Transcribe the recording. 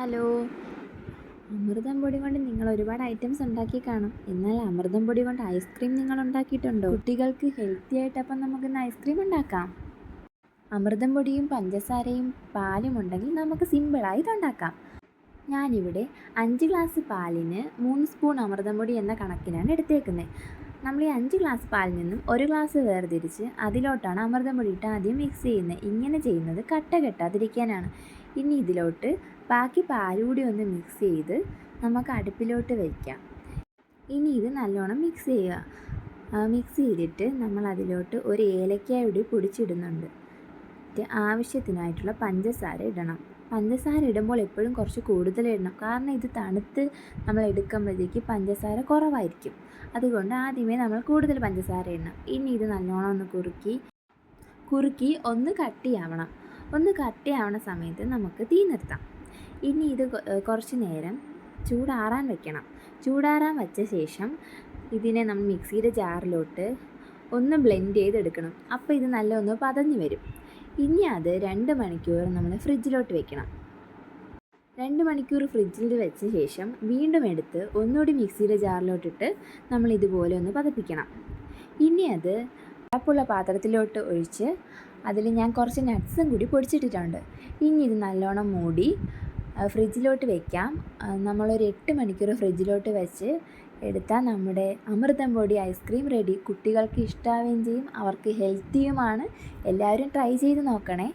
Hello. അമൃതം പൊടി കൊണ്ട് നിങ്ങൾ ഒരുപാട് ഐറ്റംസ് ഉണ്ടാക്കി കാണും. എന്നാൽ അമൃതം പൊടി കൊണ്ട് ഐസ്ക്രീം നിങ്ങൾ ഉണ്ടാക്കിയിട്ടുണ്ടോ? കുട്ടികൾക്ക് ഹെൽത്തി ആയിട്ട് അപ്പം നമുക്കിന്ന് ഐസ്ക്രീം ഉണ്ടാക്കാം. അമൃതം പൊടിയും പഞ്ചസാരയും പാലും ഉണ്ടെങ്കിൽ നമുക്ക് സിമ്പിളായി ഇതുണ്ടാക്കാം. ഞാനിവിടെ അഞ്ച് ഗ്ലാസ് പാലിന് മൂന്ന് സ്പൂൺ അമൃതം പൊടി എന്ന കണക്കിനാണ് എടുത്തേക്കുന്നത്. നമ്മൾ ഈ അഞ്ച് ഗ്ലാസ് പാലിൽ നിന്നും ഒരു ഗ്ലാസ് വേർതിരിച്ച് അതിലോട്ടാണ് അമൃതം പൊടിയിട്ട് ആദ്യം മിക്സ് ചെയ്യുന്നത് ഇങ്ങനെ ചെയ്യുന്നത് കട്ട കെട്ടാതിരിക്കാനാണ്. ഇനി ഇതിലോട്ട് ബാക്കി പാലുകൂടി ഒന്ന് മിക്സ് ചെയ്ത് നമുക്ക് അടുപ്പിലോട്ട് വയ്ക്കാം ഇനി ഇത് നല്ലോണം മിക്സ് ചെയ്യുക. മിക്സ് ചെയ്തിട്ട് നമ്മൾ അതിലോട്ട് ഒരു ഏലക്കായ കൂടി പൊടിച്ചിടുന്നുണ്ട്. ആവശ്യത്തിനായിട്ടുള്ള പഞ്ചസാര ഇടണം. പഞ്ചസാര ഇടുമ്പോൾ എപ്പോഴും കുറച്ച് കൂടുതൽ ഇടണം. കാരണം ഇത് തണുത്ത് നമ്മൾ എടുക്കുമ്പോഴത്തേക്ക് പഞ്ചസാര കുറവായിരിക്കും. അതുകൊണ്ട് ആദ്യമേ നമ്മൾ കൂടുതൽ പഞ്ചസാര ഇടണം. ഇനി ഇത് നല്ലോണം ഒന്ന് കുറുക്കി കുറുക്കി ഒന്ന് കട്ടിയാവണം ഒന്ന് കട്ടിയാവണ സമയത്ത് നമുക്ക് തീ നിർത്താം. ഇനി ഇത് കുറച്ച് നേരം ചൂടാറാൻ വെക്കണം. ചൂടാറാൻ വെച്ച ശേഷം ഇതിനെ നമ്മൾ മിക്സിയുടെ ജാറിലോട്ട് ഒന്ന് ബ്ലെൻഡ് ചെയ്തെടുക്കണം. അപ്പോൾ ഇത് നല്ല ഒന്ന് പതഞ്ഞ് വരും. ഇനി അത് രണ്ട് മണിക്കൂർ നമ്മൾ ഫ്രിഡ്ജിലോട്ട് വെക്കണം. രണ്ട് മണിക്കൂർ ഫ്രിഡ്ജിൽ വെച്ച ശേഷം വീണ്ടും എടുത്ത് ഒന്നുകൂടി മിക്സിയുടെ ജാറിലോട്ടിട്ട് നമ്മൾ ഇതുപോലെ ഒന്ന് പതപ്പിക്കണം. ഇനി അത് അടപ്പുള്ള പാത്രത്തിലോട്ട് ഒഴിച്ച് അതിൽ ഞാൻ കുറച്ച് നട്ട്സും കൂടി പൊടിച്ചിട്ടിട്ടുണ്ട്. ഇനി ഇത് നല്ലോണം മൂടി ഫ്രിഡ്ജിലോട്ട് വെക്കാം. നമ്മളൊരു എട്ട് മണിക്കൂർ ഫ്രിഡ്ജിലോട്ട് വെച്ച് എടുത്താൽ നമ്മുടെ അമൃതം പൊടി ഐസ്ക്രീം റെഡി കുട്ടികൾക്ക് ഇഷ്ടാവുകയും ചെയ്യും. അവർക്ക് ഹെൽത്തിയുമാണ് എല്ലാവരും ട്രൈ ചെയ്ത് നോക്കണേ.